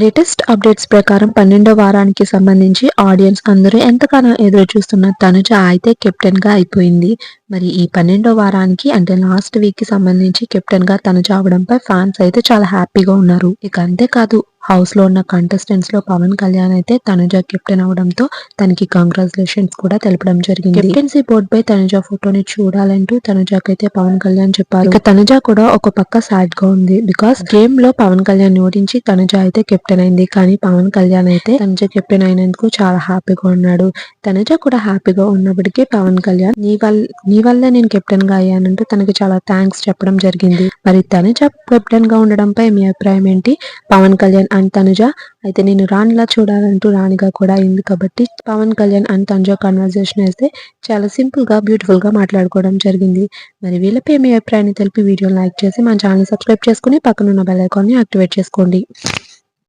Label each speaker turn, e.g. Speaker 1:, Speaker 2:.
Speaker 1: latest updates ప్రకారం పన్నెండో వారానికి సంబంధించి ఆడియన్స్ అందరూ ఎంతగానో ఎదురు చూస్తున్న తనుజ అయితే కెప్టెన్ గా అయిపోయింది మరి ఈ పన్నెండో వారానికి అంటే లాస్ట్ వీక్ కి సంబంధించి కెప్టెన్ గా తనుజ అవడంపై ఫ్యాన్స్ అయితే చాలా హ్యాపీగా ఉన్నారు ఇక అంతేకాదు హౌస్లో ఉన్న కంటెస్టెంట్స్లో పవన్ కళ్యాణ్ అయితే తనుజ కెప్టెన్ అవడంతో తనకి కంగ్రాచులేషన్స్ కూడా తెలపడం జరిగింది కెప్టెన్సీ బోర్డుపై తనుజ ఫోటోని చూడాలంటూ అయితే పవన్ కళ్యాణ్ చెప్పారు తనుజ కూడా ఒక పక్క సాడ్ గా ఉంది బికాస్ గేమ్ లో పవన్ కళ్యాణ్ ఓడించి తనుజ అయితే కెప్టెన్ అయింది కానీ పవన్ కళ్యాణ్ అయితే తనుజ కెప్టెన్ అయినందుకు చాలా హ్యాపీగా ఉన్నాడు తనుజ కూడా హ్యాపీగా ఉన్నప్పటికీ పవన్ కళ్యాణ్ నీ వల్ల నీ వల్ల నేను కెప్టెన్ గా అయ్యానంటూ తనకి చాలా థ్యాంక్స్ చెప్పడం జరిగింది మరి తనుజ కెప్టెన్ గా ఉండడంపై మీ అభిప్రాయం ఏంటి పవన్ కళ్యాణ్ అండ్ తనుజ అయితే నేను రాణిలా చూడాలంటూ రాణిగా కూడా అయింది కాబట్టి పవన్ కళ్యాణ్ అండ్ తనుజ కన్వర్జేషన్ అయితే చాలా సింపుల్ గా బ్యూటిఫుల్ గా మాట్లాడుకోవడం జరిగింది మరి వీళ్ళపై మీ అభిప్రాయాన్ని తెలిపి వీడియోని లైక్ చేసి మా ఛానల్ సబ్స్క్రైబ్ చేసుకుని పక్కనున్న బెల్ ఐకాన్ని యాక్టివేట్ చేసుకోండి